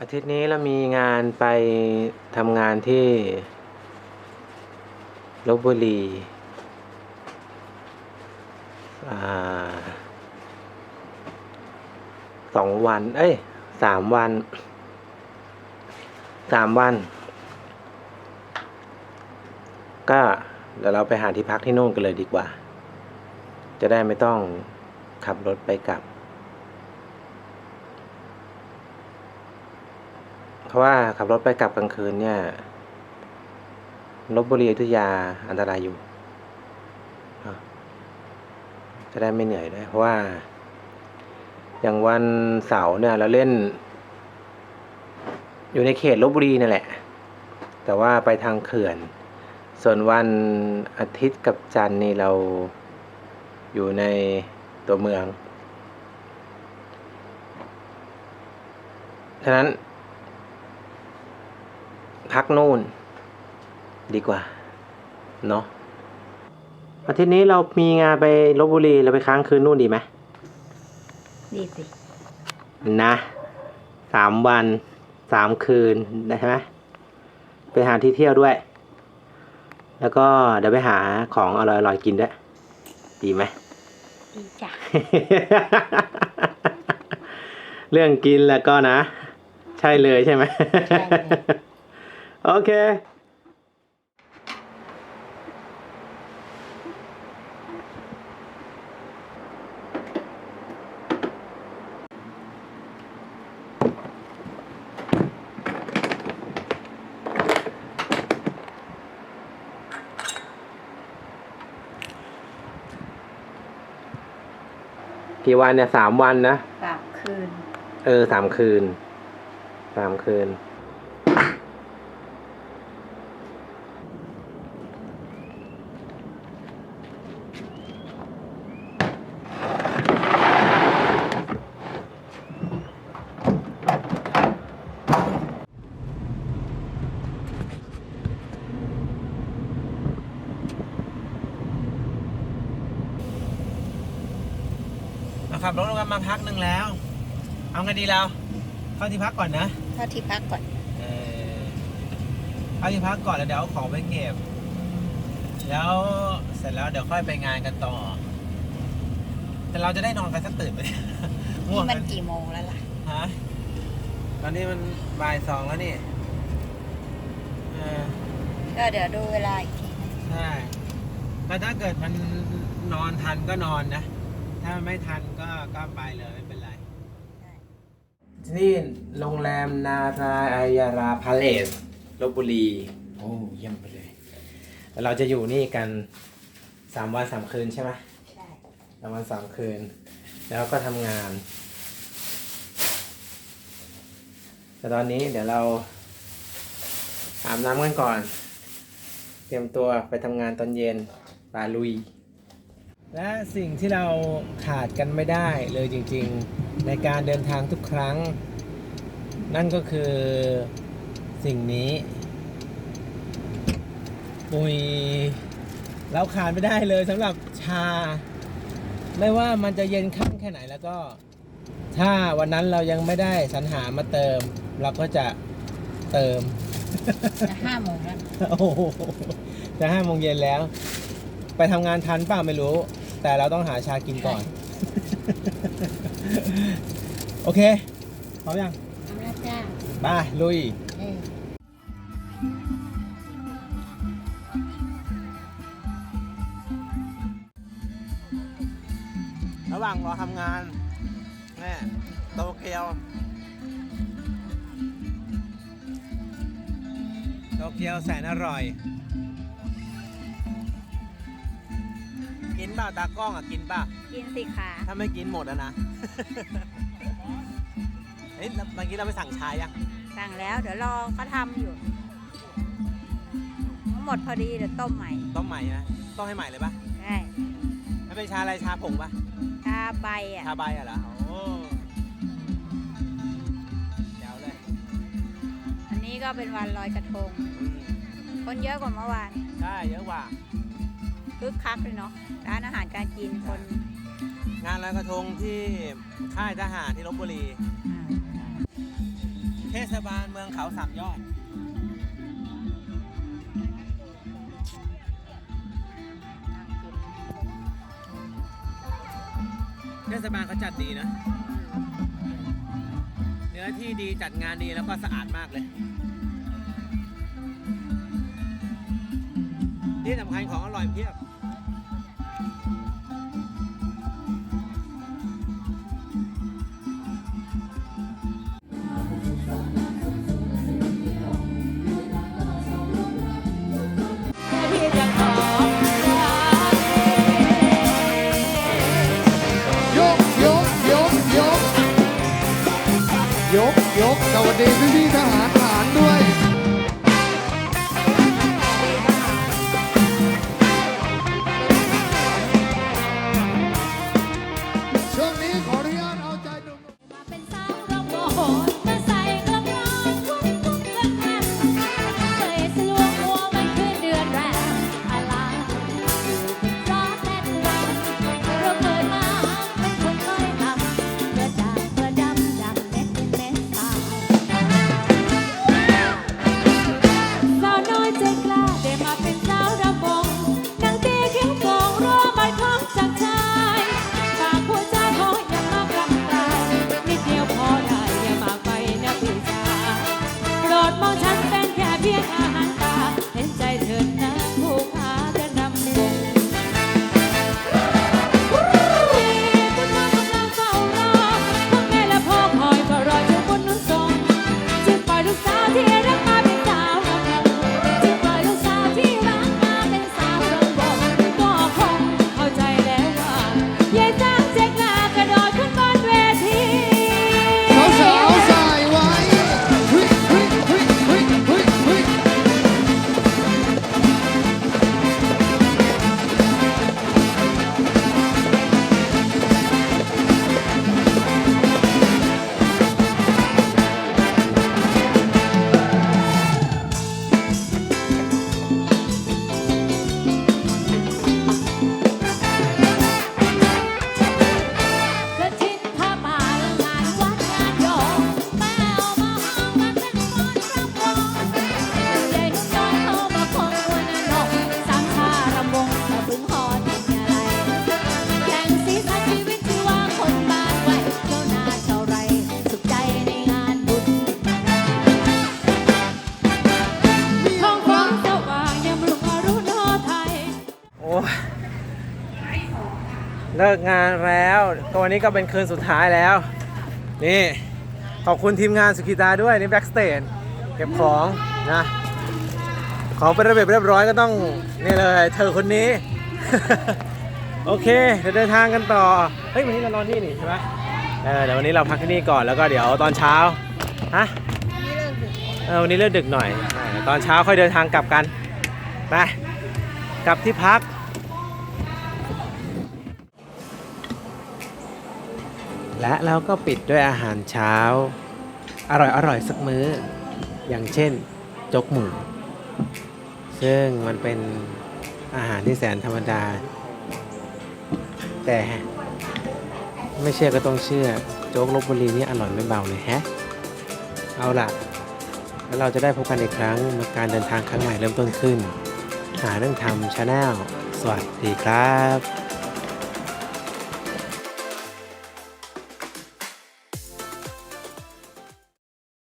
อาทิตย์นี้เรามีงานไปทำงานที่ลบบุรีอสองวัน เอ้ยสามวันสามวัน ก็เดี๋ยวเราไปหาที่พักที่โน่นกันเลยดีกว่า จะได้ไม่ต้องขับรถไปกลับ เพราะว่าขับรถไปกลับกลางคืนเนี่ยลบบุรีอยุธยาอันตรายอยู่จะได้ไม่เหนื่อยด้วยเพราะว่า อย่างวันเสาร์เนี่ยเราเล่น อยู่ในเขตลบบุรีนั่นแหละ แต่ว่าไปทางเขื่อน ส่วนวันอาทิตย์กับจันทร์นี่เราอยู่ในตัวเมือง ฉะนั้น พักนู่น ดีกว่า เนาะอาทิตย์นี้เรามีงานไปลบบุรีเราไปค้างคืนนู่นดีไหมดีสิ นะสามวันสามคืนได้ไหมไปหาที่เที่ยวด้วย แล้วก็เดี๋ยวไปหาของอร่อยๆกินด้วย ดีไหมดีจ้ะ เรื่องกินแล้วก็นะ ใช่เลยใช่ไหมใช่เลย โอเค กี่วันเนี่ยสามวันนะ สามคืน เออสามคืนสามคืน ขับรถกันมาพักหนึ่งแล้ว เอาไงดีเราเข้าที่พักก่อนนะเข้าที่พักก่อน เออเข้าที่พักก่อนแล้วเดี๋ยวเอาของไปเก็บ แล้วเสร็จแล้วเดี๋ยวค่อยไปงานกันต่อ แต่เราจะได้นอนกันสักตื่นไหมง่วนี่งมันกันกี่โมงแล้วล่ะฮะตอนนี้มันบ่ายสองแล้วนี่เออก็เดี๋ยวดูเวลาอีกทีนะใช่แล้วถ้าเกิดมันนอนทันก็นอนนะ ถ้าไม่ทันก็ก็ไปเลยไม่เป็นไร ที่นี่โรงแรมนารายาราพาเลสลบบุรี โอ้เยี่ยมไปเลยแล้วเราจะอยู่นี่กันสามวันสามคืนใช่ไหมใช่สามวันสามคืน แล้วก็ทำงาน แต่ตอนนี้เดี๋ยวเราอาบน้ำกันก่อน เตรียมตัวไปทำงานตอนเย็นปาลุย และสิ่งที่เราขาดกันไม่ได้เลยจริงๆในการเดินทางทุกครั้ง นั่นก็คือสิ่งนี้ ปุยเราขาดไม่ได้เลยสำหรับชา ไม่ว่ามันจะเย็นข้างแค่ไหนแล้วก็ ถ้าวันนั้นเรายังไม่ได้สรรหามาเติม เราก็จะเติม จะห้าโมงแล้วโอ้โหจะห้าโมงเย็นแล้ว ไปทำงานทันเปล่าไม่รู้ แต่เราต้องหาชากินก่อน โอเคพร้อมยังทำแล้วจ้าไปลุย เออระหว่างรอทำงานแม่โตเกียว โตเกียวแสนอร่อย กินเปล่าตากล้องอะกินเปล่ากินสิขาถ้าไม่กินหมดอะนะ เฮ้ยแล้วเมื่อกี้เราไปสั่งชายังสั่งแล้วเดี๋ยวรอเขาทำอยู่ทั้งหมดพอดีเดี๋ยวต้มใหม่ ต้มใหม่นะต้มให้ใหม่เลยปะได้ไม่เป็นชาอะไรชาผงปะชาใบอะชาใบอะเหรอโอ้เจ๋วเลย อันนี้ก็เป็นวันลอยกระทงอืมคนเยอะกว่าเมื่อวาน ใช่เยอะกว่า คึกคักเลยเนาะร้านอาหารการกินคนงานลอยกระทงที่ค่ายทหารที่ลบบุรีอ่าเทศบาลเมืองเขาสามยอด เทศบาลเขาจัดดีนะ เนื้อที่ดีจัดงานดีแล้วก็สะอาดมากเลย ที่สำคัญของอร่อยเพียบ ย เลิกงานแล้วก็วันนี้ก็เป็นคืนสุดท้ายแล้ว นี่ ขอบคุณทีมงานสุกิตาด้วยนี่แบ็กสเตจเก็บของนะ ของเป็นระเบียบเรียบร้อยก็ต้องนี่เลยเธอคนนี้ โอเคเดี๋ยวเดินทางกันต่อ เฮ้ยวันนี้เรานอนนี่นี่ใช่ไหมเออเดี๋ยววันนี้เราพักที่นี่ก่อนแล้วก็เดี๋ยวตอนเช้าฮะเออวันนี้เลิกดึกหน่อย ตอนเช้าค่อยเดินทางกลับกันไปกลับที่พัก และเราก็ปิดด้วยอาหารเช้า อร่อยอร่อยสักมื้อ อย่างเช่นจกหมู ซึ่งมันเป็นอาหารที่แสนธรรมดา แต่ไม่เชื่อก็ต้องเชื่อ โจ๊กลบบุรีนี่อร่อยไม่เบาเลยแฮะ เอาล่ะ แล้วเราจะได้พบกันอีกครั้งเมื่อการเดินทางครั้งใหม่เริ่มต้นขึ้น หาเรื่องทำชาแนลสวัสดีครับ